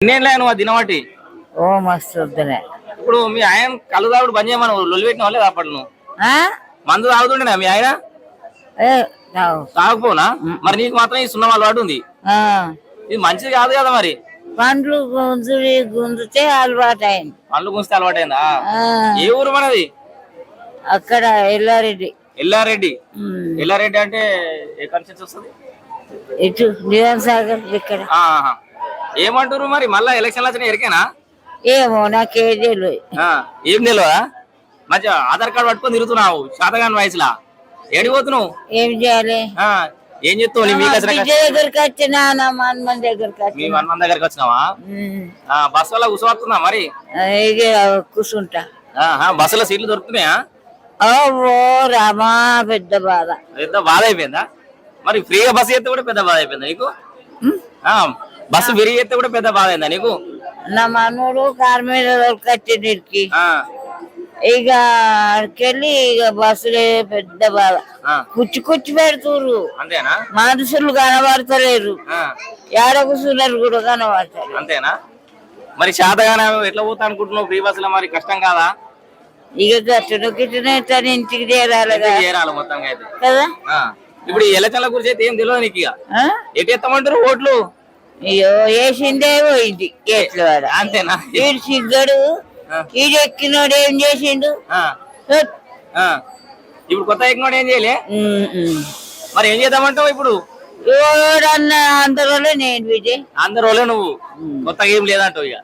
ఎన్నేళ్ళ నువ్వు దినవాటి? ఓ మస్తు వద్దునే ఇప్పుడు మీ ఆయన కళ్ళు తాగుడు బంద్ చేయమని లొల్లి పెట్టిన వాళ్ళే అప్పటి నువ్వు? ఆ? మందు తాగుతుండేనా మీ ఆయన? ఏ, తాగు. తాగపోనా మరి నీకు మాత్రం ఈ సున్నం అలవాటు ఉంది. ఇది మంచిది కాదు కదా మరి. పండ్లు గుంజుడి గుంజితే అలవాటు అయింది పళ్ళు గుంచితే అలవాటైందా? ఆ, ఏ ఊరు మనది? అక్కడ ఎల్లారెడ్డి. ఎల్లారెడ్డి. ఎల్లారెడ్డి అంటే ఎక్కడి నుంచి వస్తుంది? ఇటు నిజాం సాగర్ ఇక్కడ. ఏమంటారు మరి? మళ్ళా ఎలక్షన్లు వచ్చిన ఎరికేనా? ఏమో నాకేం తెలియదు ఏం తెలియదా మంచిగా ఆధార్ కార్డు పట్టుకొని తిరుగుతున్నావు శాతగాని వయసులా ఏడిపోతున్నావు ఏం చేయాలి? ఏం చెప్తావు? దగ్గరికి వచ్చినా నా మన దగ్గరికి మీ వచ్చిన మన దగ్గరికి వచ్చినావా? ఆ, బస్ వల్ల కూర్చోవస్తుందా మరి? కూర్చుంటా. బస్సులో సీట్లు దొరుకుతున్నాయా? ఓ రామా పెద్ద బాధ. పెద్ద బాధ అయిపోయిందా? మరి ఫ్రీగా బస్సు ఎత్తే కూడా పెద్ద బాధ అయిపోయిందా నీకు? బస్సు ఎత్తే కూడా పెద్ద బాధ అయిందా నీకు? నా మనోడు కారు మీద వచ్చిండికి ఆ, ఇక అక్కడికెళ్ళి ఇక బస్సులే పెద్ద బాధ. కుచ్చి కుచ్చి పెడుతురు అంతేనా? మనుషులు కనబడతలేరు. ఏడ కూర్చున్నారు కూడా కనబడతలేరు. అంతేనా? మరి శాతగానే ఎట్లా పోతా అనుకుంటున్నావు? ఫ్రీ బస్సులో మరి కష్టం కాదా? ఇక గట్టును గిట్టునే తన ఇంటికి చేరాలి మొత్తంగా అయితే. కదా? ఇప్పుడు ఎలక్షన్ల గురించి అయితే ఏం తెలియదు నీకు ఇక. ఆ? ఎటు ఎత్తమంటారు ఓట్లు? అయ్యో వేసిందే పోయింది ఎట్ల వాడ అంతేనా? వీడు సిగ్గడు. వీడు ఎక్కినోడు ఏం చేసిండు. ఇప్పుడు కొత్త ఎక్కినోడు ఏం చేయలే. మరి ఏం చేద్దామంటావు ఇప్పుడు? అందరిలో నేను విజయ్ అందరు నువ్వు. కొత్తగా ఏం లేదంటావు ఇక.